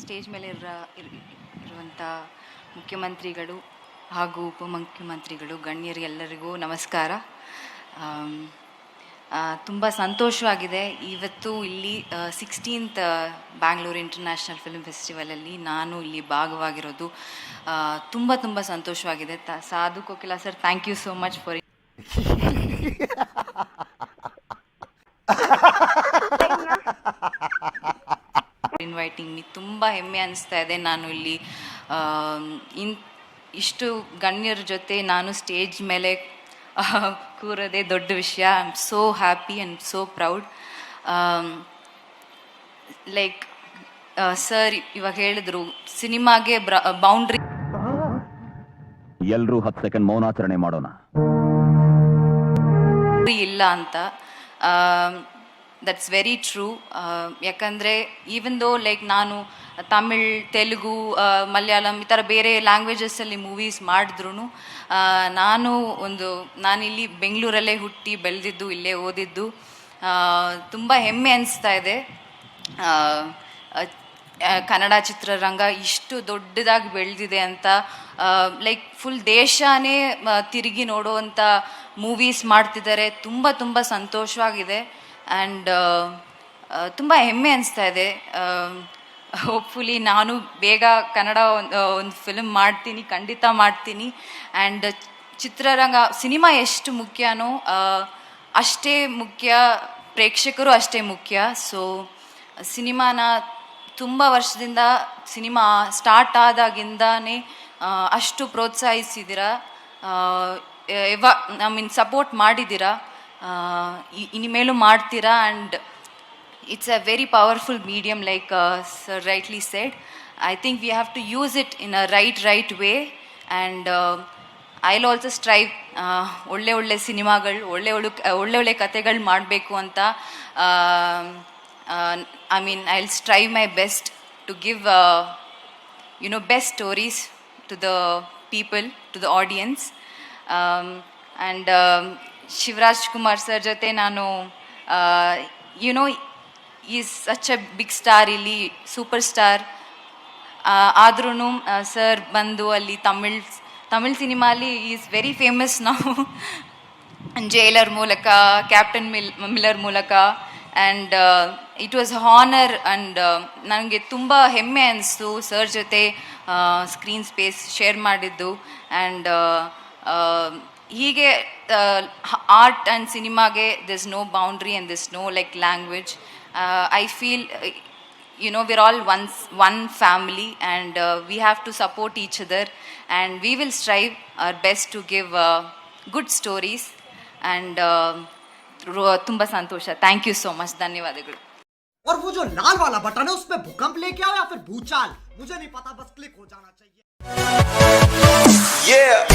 Stage ಮೇಲೆ ಇರ ಇರ್- ಇರುವಂಥ ಮುಖ್ಯಮಂತ್ರಿಗಳು ಹಾಗೂ ಉಪಮುಖ್ಯಮಂತ್ರಿಗಳು ಗಣ್ಯರು ಎಲ್ಲರಿಗೂ ನಮಸ್ಕಾರ. ತುಂಬ ಸಂತೋಷವಾಗಿದೆ. ಇವತ್ತು ಇಲ್ಲಿ ಸಿಕ್ಸ್ಟೀನ್ತ್ ಬ್ಯಾಂಗ್ಳೂರು ಇಂಟರ್ನ್ಯಾಷನಲ್ ಫಿಲ್ಮ್ ಫೆಸ್ಟಿವಲಲ್ಲಿ ನಾನು ಇಲ್ಲಿ ಭಾಗವಾಗಿರೋದು ತುಂಬ ತುಂಬ ಸಂತೋಷವಾಗಿದೆ. ತ Sadhu Kokila sir thank you so much for me ತುಂಬ ಹೆಮ್ಮೆ ಅನಿಸ್ತಾ ಇದೆ. ನಾನು ಇಲ್ಲಿ ಇನ್ ಇಷ್ಟು ಗಣ್ಯರ ಜೊತೆ ನಾನು ಸ್ಟೇಜ್ ಮೇಲೆ ಕೂರೋದೇ ದೊಡ್ಡ ವಿಷಯ. I am so happy and so proud like sir ಇವಾಗ ಹೇಳಿದ್ರು ಸಿನಿಮಾಗೆ ಬೌಂಡ್ರಿ ಎಲ್ಲರೂ ಹತ್ತು ಸೆಕೆಂಡ್ ಮೌನಾಚರಣೆ ಮಾಡೋಣ. ಇಲ್ಲ ಅಂತ. ದಟ್ಸ್ ವೆರಿ ಟ್ರೂ ಯಾಕಂದರೆ ಈವನ್ ದೋ ಲೈಕ್ ನಾನು ತಮಿಳ್ ತೆಲುಗು ಆ, ಮಲಯಾಳಂ ಈ ಥರ ಬೇರೆ ಲ್ಯಾಂಗ್ವೇಜಸ್ಸಲ್ಲಿ ಮೂವೀಸ್ ಮಾಡಿದ್ರು ನಾನು ಒಂದು ನಾನಿಲ್ಲಿ ಬೆಂಗಳೂರಲ್ಲೇ ಹುಟ್ಟಿ ಬೆಳೆದಿದ್ದು ಇಲ್ಲೇ ಓದಿದ್ದು ತುಂಬ ಹೆಮ್ಮೆ ಅನಿಸ್ತಾ ಇದೆ. ಆ, ಕನ್ನಡ ಚಿತ್ರರಂಗ ಇಷ್ಟು ದೊಡ್ಡದಾಗಿ ಬೆಳೆದಿದೆ ಅಂತ ಲೈಕ್ ಫುಲ್ ದೇಶನೇ ತಿರುಗಿ ನೋಡುವಂಥ ಮೂವೀಸ್ ಮಾಡ್ತಿದ್ದಾರೆ. ತುಂಬ ತುಂಬ ಸಂತೋಷವಾಗಿದೆ. ಆ್ಯಂಡ್ ತುಂಬ ಹೆಮ್ಮೆ ಅನಿಸ್ತಾ ಇದೆ. ಹೋಪ್ಫುಲಿ ನಾನು ಬೇಗ ಕನ್ನಡ ಒಂದು ಫಿಲ್ಮ್ ಮಾಡ್ತೀನಿ, ಖಂಡಿತ ಮಾಡ್ತೀನಿ. ಆ್ಯಂಡ್ ಚಿತ್ರರಂಗ, ಸಿನಿಮಾ ಎಷ್ಟು ಮುಖ್ಯನೋ ಅಷ್ಟೇ ಮುಖ್ಯ, ಪ್ರೇಕ್ಷಕರು ಅಷ್ಟೇ ಮುಖ್ಯ. ಸೊ ಸಿನಿಮಾನ ತುಂಬ ವರ್ಷದಿಂದ ಸಿನಿಮಾ ಸ್ಟಾರ್ಟ್ ಆದಾಗಿಂದನೇ ಅಷ್ಟು ಪ್ರೋತ್ಸಾಹಿಸಿದ್ದೀರಾ ಎವ ಐ ಮೀನ್ ಸಪೋರ್ಟ್ ಮಾಡಿದ್ದೀರಾ ಇನಿಮೇಲೂ ಮಾಡ್ತೀರಾ? And it's a very powerful medium like sir rightly said I think we have to use it in a right right way and I'll also strive ಒಳ್ಳೆ ಒಳ್ಳೆ ಸಿನಿಮಾಗಳು, ಒಳ್ಳೆ ಒಳ್ಳೆ ಒಳ್ಳೆ ಒಳ್ಳೆ ಕಥೆಗಳು ಮಾಡಬೇಕು ಅಂತ I mean I will strive my best to give you know best stories to the people to the audience and Shivaraj Kumar sir ಜೊತೆ ನಾನು you know is such a big star ಇಲ್ಲಿ ಸೂಪರ್ ಸ್ಟಾರ್ ಆದ್ರೂ sir ಬಂದು ಅಲ್ಲಿ ತಮಿಳ್ ತಮಿಳ್ ಅಲ್ಲಿ is very famous ನಾವು jailer ಮೂಲಕ captain mill Miller ಮೂಲಕ. And it was honour and ನನಗೆ ತುಂಬ ಹೆಮ್ಮೆ ಅನಿಸ್ತು ಸರ್ ಜೊತೆ ಸ್ಕ್ರೀನ್ ಸ್ಪೇಸ್ ಶೇರ್ ಮಾಡಿದ್ದು. ಆ್ಯಂಡ್ ಹೀಗೆ ಆರ್ಟ್ ಆ್ಯಂಡ್ ಸಿನಿಮಾಗೆ this no boundary and this no like language I feel you know we're all one one family and uh, we have to support each other and we will strive our best to give uh, good stories and uh, ro- ತುಂಬಾ ಸಂತೋಷ thank you so much ಧನ್ಯವಾದಗಳು और वो जो लाल वाला button है उसमें भूकंप लेके आओ या फिर भूचाल मुझे नहीं पता बस क्लिक हो जाना चाहिए Yeah.